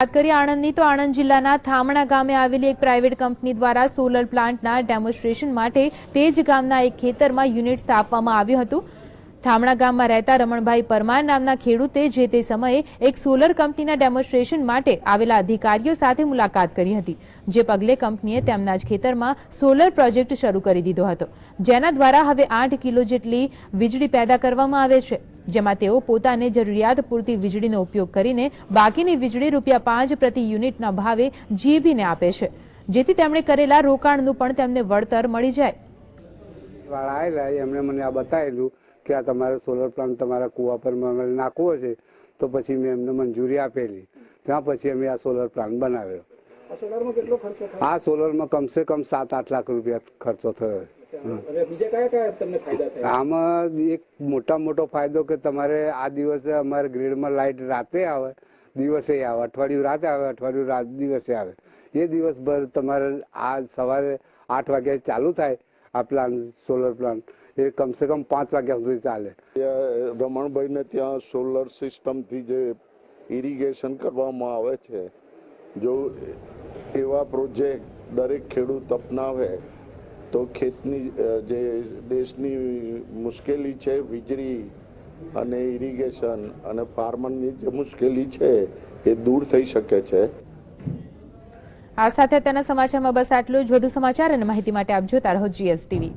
વાત કરીએ આણંદની, તો આણંદ જિલ્લાના થામણા ગામે આવેલી એક પ્રાઇવેટ કંપની દ્વારા સોલર પ્લાન્ટના ડેમોન્સ્ટ્રેશન માટે તે જ ગામના એક ખેતરમાં યુનિટ સ્થાપવામાં આવ્યું હતું. થામણા ગામમાં રહેતા રમણભાઈ પરમાર નામના ખેડૂતે જે તે સમયે એક સોલર કંપનીના ડેમોન્સ્ટ્રેશન માટે આવેલા અધિકારીઓ સાથે મુલાકાત કરી હતી, જે પગલે કંપનીએ તેમના જ ખેતરમાં સોલર પ્રોજેક્ટ શરૂ કરી દીધો હતો. જેના દ્વારા હવે આઠ કિલો જેટલી વીજળી પેદા કરવામાં આવે છે. જેમાં તેઓ પોતાને જરૂરિયાત પૂરતી વીજળીનો ઉપયોગ કરીને બાકીની વીજળી રૂપિયા પાંચ પ્રતિ યુનિટના ભાવે જીબીને આપે છે. જેથી તેમણે કરેલા રોકાણનું પણ તેમને વળતર મળી જાય. વાળા એમણે મને આ બતાવેલું કે આ તમારે સોલર પ્લાન્ટ તમારા કૂવા પર નાખવો છે તો પછી મેં એમને મંજૂરી આપેલી. ત્યાં પછી અમે આ સોલર પ્લાન્ટ બનાવ્યો. આ સોલારમાં કેટલો ખર્ચો આ સોલરમાં કમસે કમ સાત આઠ લાખ રૂપિયા ખર્ચો થયો. અને બીજા કયા કયા તમને ફાયદા થાય? આમાં એક મોટા મોટો ફાયદો કે તમારે આ દિવસે અમારે ગ્રીડમાં લાઇટ રાતે આવે દિવસે આવે અઠવાડિયું રાતે આવે અઠવાડિયું રાત દિવસે આવે. એ દિવસભર તમારે આ સવારે આઠ વાગ્યા ચાલુ થાય આ પ્લાન સોલર પ્લાન. એ કમસે કમ પાંચ વાગ્યા સુધી ચાલે. રમણભાઈને ત્યાં સોલર સિસ્ટમથી જે ઇરિગેશન કરવામાં આવે છે જો એવા પ્રોજેક્ટ દરેક ખેડૂત અપનાવે તો ખેતની જે દેશની મુશ્કેલી છે, વીજળી અને ઇરિગેશન અને ફાર્મરની જે મુશ્કેલી છે, એ દૂર થઈ શકે છે. આ સાથે તેના સમાચારમાં બસ આટલું જ. વધુ સમાચાર અને માહિતી માટે આપ જોતા રહો જીએસટીવી